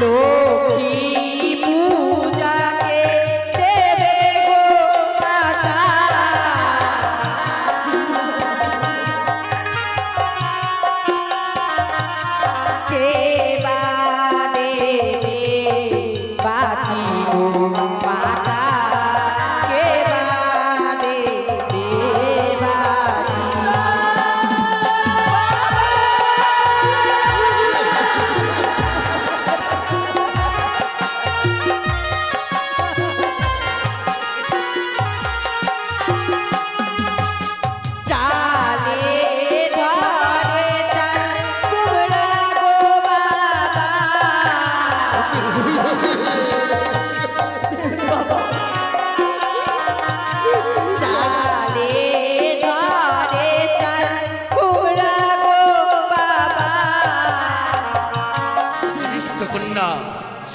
লক্ষ্মী।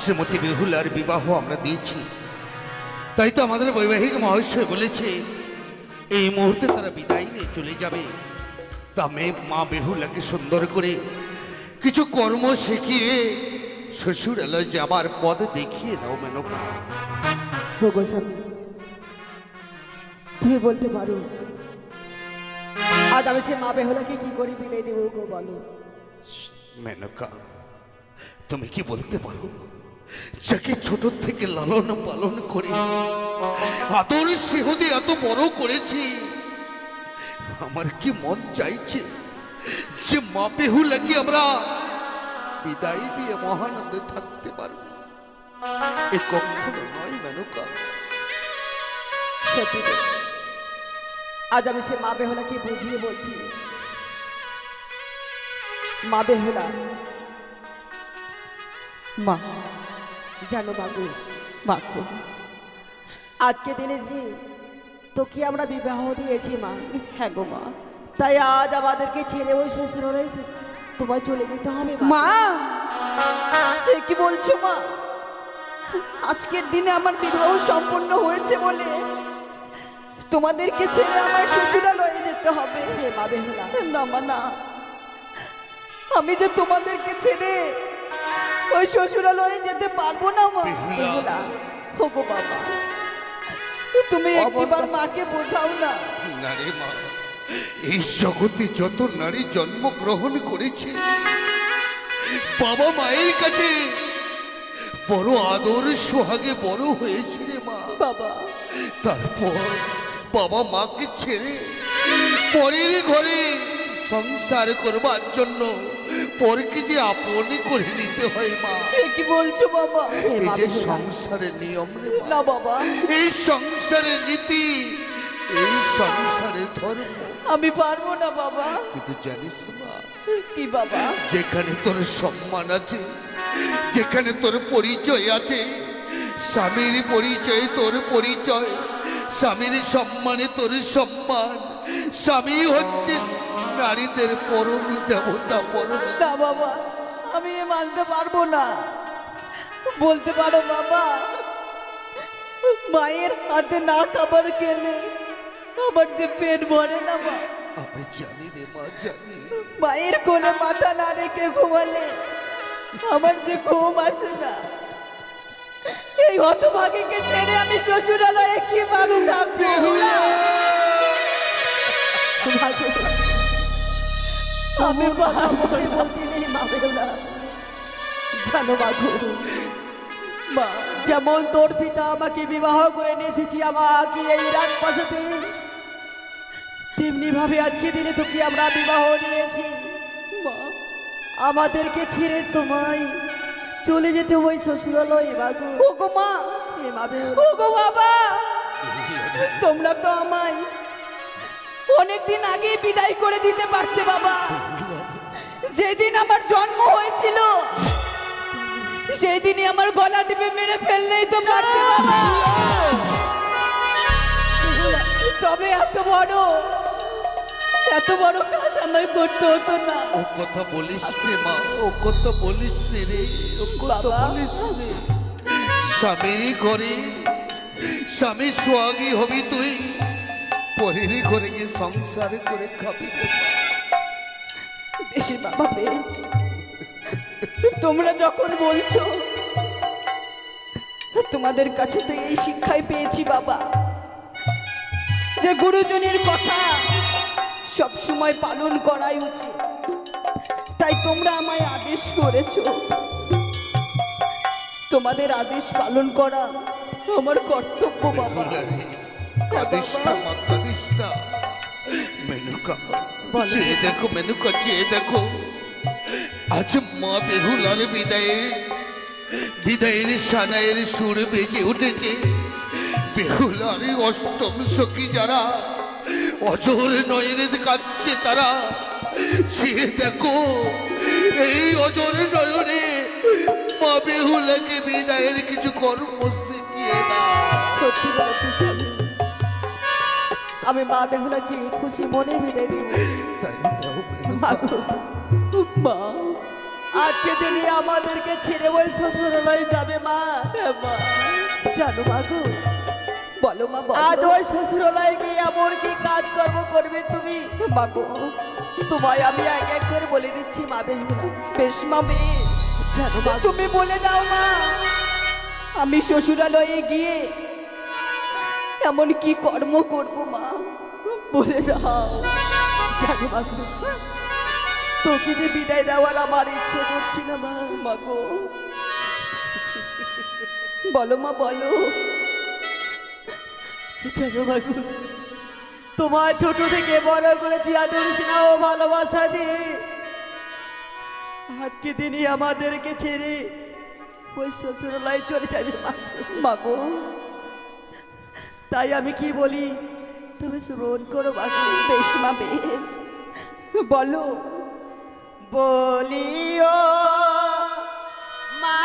শ্রীমতী বেহুলার বিবাহ আমরা দিয়েছি। তাই তো আমাদের বৈবাহিক মহাশয় বলেছে এই মুহূর্তে তারা বিদায় নিয়ে চলে যাবে। তা মেয়ে মা বেহুলাকে সুন্দর করে কিছু কর্ম শিখিয়ে শ্বশুর শ্বশুরালয় যাবার পদ দেখিয়ে দাও মেনকা। গোস্বামী তুমি বলতে পারো আজ আমি সে মা বেহলাকে কি করে বিদায় দেবো গো বলো। মেনকা তুমি কি বলতে পারো? যাকে ছোট থেকে লালন পালন করে, আদর সেহদি এত বড় করেছি, আমার কি মন চাইছে যে মা বেহুলাকে আমরা বিদায় দিয়ে মহানন্দে থাকতে পারব? এ কখনো নয় মেনকা। আজ আমি সে মা বেহলাকে বুঝিয়ে বলছি, মা বেহুলা মা। জানো বাবু মা আজকে দিনে যে তোকে আমরা বিবাহ দিয়েছি মা। হ্যাঁ গো মা। তাই আজ আমাদেরকে ছেড়ে ওই শ্বশুরালয় তোমায় চলে যেতে হবে মা। এ কি বলছো মা? আজকের দিনে আমার বিবাহ সম্পন্ন হয়েছে বলে তোমাদেরকে ছেড়ে আমার শ্বশুরালয়ে যেতে হবে। হে মা বেহুলা। না মা না। আমি যে তোমাদেরকে ছেড়ে ওই শ্বশুরালয়ে যেতে পারব না মা। বেহুলা। হোগো বাবা তুমি একবার মাকে বোঝাও না। মা এই জগতে যত নারী জন্মগ্রহণ করেছে বাবা মায়ের কাছে বড় আদর সোহাগে বড় হয়েছে রে মা। বাবা। তারপর বাবা মাকে ছেড়ে পরের ঘরে সংসার করবার জন্য পরকে যে আপনি করে নিতে হয় মা। কি বলছো বাবা? এই যে সংসারের নিয়ম রে না বাবা। এই সংসারের নীতি এই সংসারের ধর্ম। আমি পারব না বাবা। কিন্তু জানিস মা কি বাবা? যেখানে তোর সম্মান আছে যেখানে তোর পরিচয় আছে স্বামীর পরিচয়ে তোর পরিচয় স্বামীর সম্মানে তোর সম্মান স্বামী হচ্ছে নারীদের পরম দেবতা পরম না বাবা আমি এ মানতে পারব না। বলতে পারো বাবা মায়ের হাতে না খাবার খেলে আমার যে পেট ভরে না মা। আমি জানি রে মা জানি। মায়ের কোলে মাথা না রেখে ঘুমালে আমার যে ঘুম আসে না। এই হতভাগীকে ছেড়ে আমি শ্বশুরালয়ে কীভাবে থাকব? বলতে নেই মা বেহুলা জানো বাবু মা যেমন তোর পিতা আমাকে বিবাহ করে নিয়ে এসেছি আমাকে এই রাত পাশাতে তেমনি ভাবে আজকে দিনে তোকে আমরা বিবাহ নিয়েছি মা আমাদেরকে ছেড়ে তোমায় চলে যেতে ওই শ্বশুরালয় বাবু ওগো মা মা ওগো বাবা তোমরা তো আমায় অনেকদিন আগে বিদায় করে দিতে পারতে বাবা। যেদিন আমার জন্ম হয়েছিল সেই দিনই আমার গলা টিপে মেরে ফেললেই তো পারতে বাবা। তবে এত বড় এত বড় কাজ আমায় করতে হতো না। ও কথা বলিস রে মা ও কথা বলিস রে ও কথা। বলিস রে স্বামীর ঘরে স্বামী সোহাগী হবি তুই। পরের ঘরে গিয়ে সংসার করে খাবি। বেশি বাবা তোমরা যখন বলছো তোমাদের কাছে তো এই শিক্ষাই পেয়েছি বাবা যে গুরুজনের কথা সব সময় পালন করাই উচিত। তাই তোমরা আমায় আদেশ করেছ তোমাদের আদেশ পালন করা আমার কর্তব্য বাবা। বেহুলারে কাঁদিস না মা কাঁদিস না মেনুকা চেয়ে দেখো মেনুকা চেয়ে দেখো আজ মা বেহুলার বিদায়ে বিদায়ের সানায়ের সুর বেজে উঠেছে। বেহুলার অষ্টম সখী যারা অজর নয়নে কাঁদছে তারা চেয়ে দেখো এই অজর নয়নে মা বেহুলাকে বিদায়ের কিছু কর্ম শিখিয়ে স্বামী আমি মা বেহুলাকে খুশি মনে মিলে দিব মা আজকে দিনে আমাদেরকে ছেড়ে ওই শ্বশুরালয় যাবে মা। হ্যাঁ, মা। জানো মাগো বলো মা আজ ওই শ্বশুরালয় গিয়ে এমন কি কাজ কর্ম করবে তুমি? মাগো তোমায় আমি এক এক করে বলে দিচ্ছি মা বেহুলা। বেশ মা। বেশ জানো মা। তুমি বলে দাও মা। আমি শ্বশুরালয়ে গিয়ে এমন কি কর্ম করব মা? বলে তোকে যে বিদায় দেওয়ার আমার ইচ্ছে করছি না মা মাগো বলো মা, বলো। জানো মাগো তোমার ছোট থেকে বড় করেছি আদর স্নেহ ও ভালোবাসা দিয়ে আজকে দিনে আমাদেরকে ছেড়ে ওই শ্বশুরালয় চলে যাবে মাগো তাই আমি কি বলি? তুমি শ্রবণ করো বেশ মা বেশ বলো। বলিও মা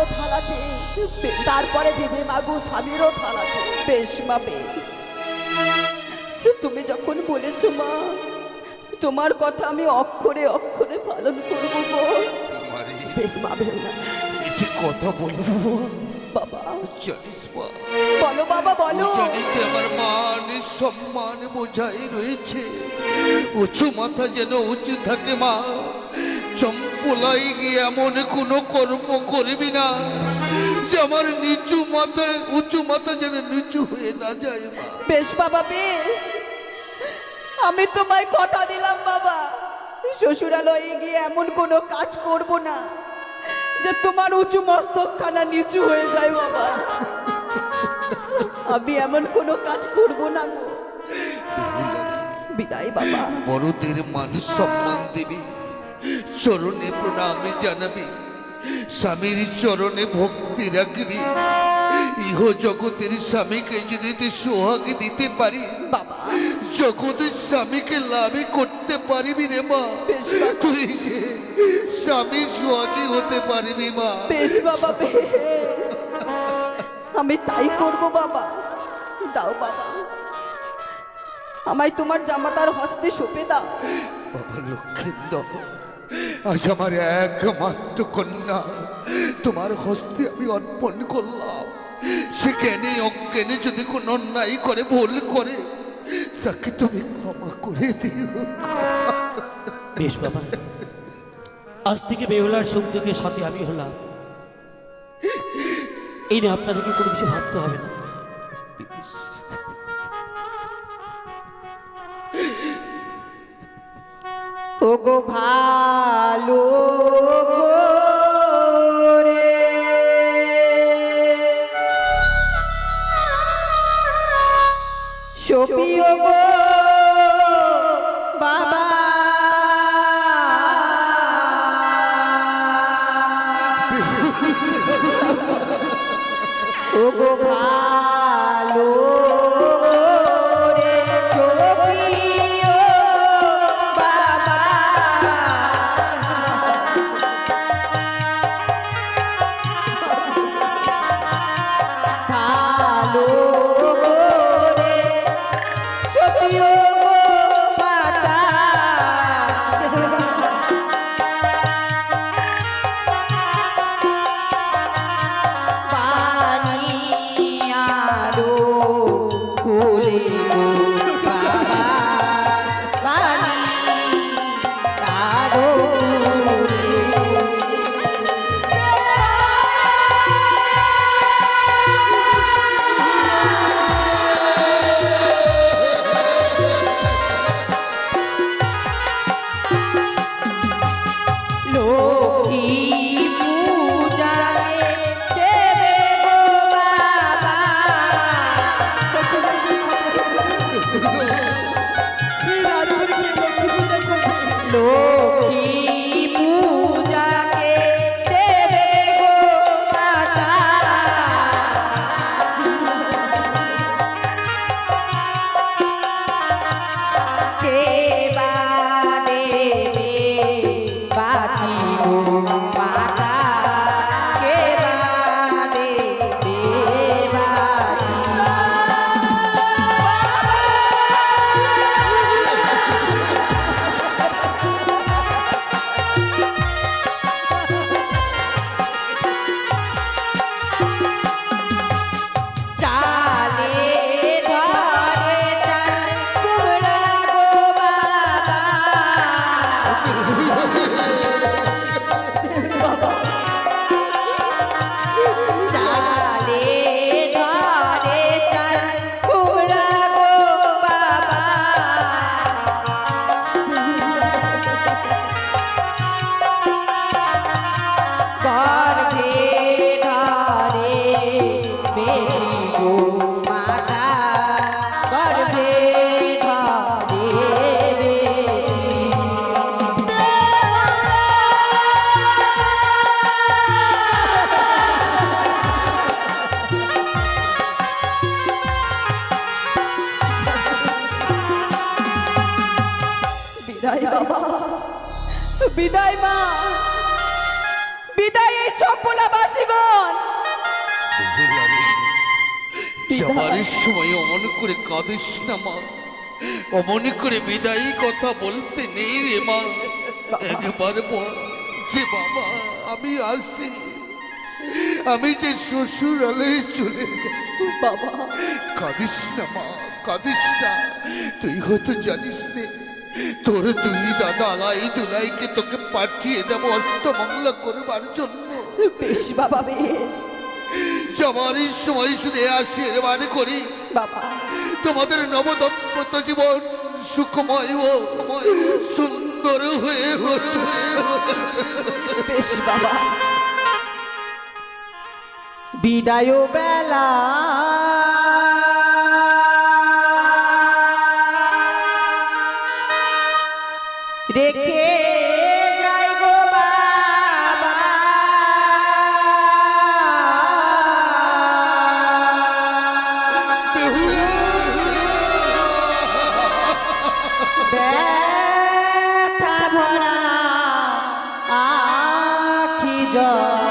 স্বামীরও থালাতে তারপরে দেবে মাগু স্বামীরও থালাতে বেশ মা বেশ। তুমি যখন বলেছ মা তোমার কথা আমি অক্ষরে অক্ষরে পালন করব গো। বেশ মা বেহুলা এটি কথা বলব বাবা। জানিস মা। বলো বাবা বলো। জানিতে আমার মান সম্মান বোঝাই রয়েছে। উঁচু মাথা যেন উঁচু থাকে মা। চম্পলাই গিয়ে এমন কোনো কর্ম করবি না। যে আমার নিচু মাথায় উঁচু মাথা যেন নিচু হয়ে না যায় মা। বেশ বাবা বেশ। আমি তোমায় কথা দিলাম বাবা। শ্বশুরালয়ে গিয়ে এমন কোনো কাজ করব না যে তোমার উঁচু মস্তকখানা নিচু হয়ে যায় বাবা। আমি এমন কোনো কাজ করব না গো। বিদায় বাবা। বড়দের মান সম্মান দিবি। চরণে প্রণামে জানাবি। স্বামীর চরণে ভক্তি রাখবি। ইহ জগতের স্বামীকে যদি তুই সোহাগ দিতে পারি বাবা। জগতের স্বামীকে লাভে করতে পারিবি রে মা। তুই যে স্বামী সোহাগী হতে পারিবি মা। বেশ বাবা আমি তাই করব বাবা। দাও বাবা। আমায় তোমার জামাতার হস্তে সঁপে দাও। বাবা লক্ষ্মীন্দর আজ আমার একমাত্র কন্যা। তোমার হস্তে আমি অর্পণ করলাম। সে জ্ঞানে অজ্ঞানে যদি কোনো অন্যায় করে ভুল করে তাকে তুমি ক্ষমা করে দিও। বেশ বাবা। আজ থেকে বেহুলার সুখ দুঃখের সাথে আমি হলাম। এই নিয়ে আপনাদেরকে কোনো কিছু ভাবতে হবে না। ওগো ভালো ওগো ভালো বিদায় বাবা বিদায় মা। বিদায় এই চোখ গোপলাবাসীগণ যাবার সময় অমন করে কাঁদিস না মা। অমন করে বিদায়ী কথা বলতে নেই রে মা। একবার বল যে বাবা আমি আসছি আমি যে শ্বশুর আলয়ে চলে বাবা। কাঁদিস না মা কাঁদিস না। তুই হয়তো জানিস নে। তোর দুই দাদা আলাই দুলাইকে তোকে পাঠিয়ে দেবো অষ্টমঙ্গলা করবার জন্য। বেশ বাবা বেশ। যাবার সময় আশীর্বাদ করি। বাবা। তোমাদের নবদম্পত জীবন সুখময় ও সুন্দর হয়ে ওঠে। বেশ বাবা। বিদায় বেলা। আখি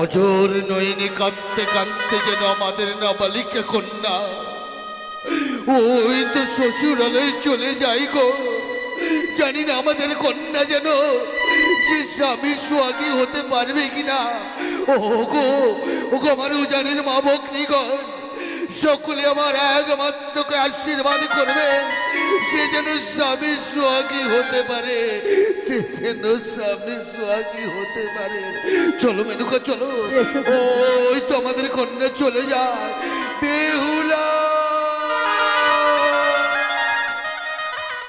অজর নয়নে কাঁদতে কাঁদতে যেন আমাদের নাবালিকা কন্যা। ওই তো শ্বশুরালয়ে চলে যাই গো। জানি না আমাদের কন্যা যেন সে স্বামী সোয়াগী হতে পারবে কিনা। ও গো ও গো আমার উজানের মা ভগ্নিগণ, সকলে আমার একমাত্রকে আশীর্বাদ করবে সে যেন স্বামী সোহাগী হতে পারে সে যেন স্বামী সোহাগী হতে পারে। চলো মেনুকা চলো। ওই তো আমাদের কন্যা চলে যায়। বেহুলা।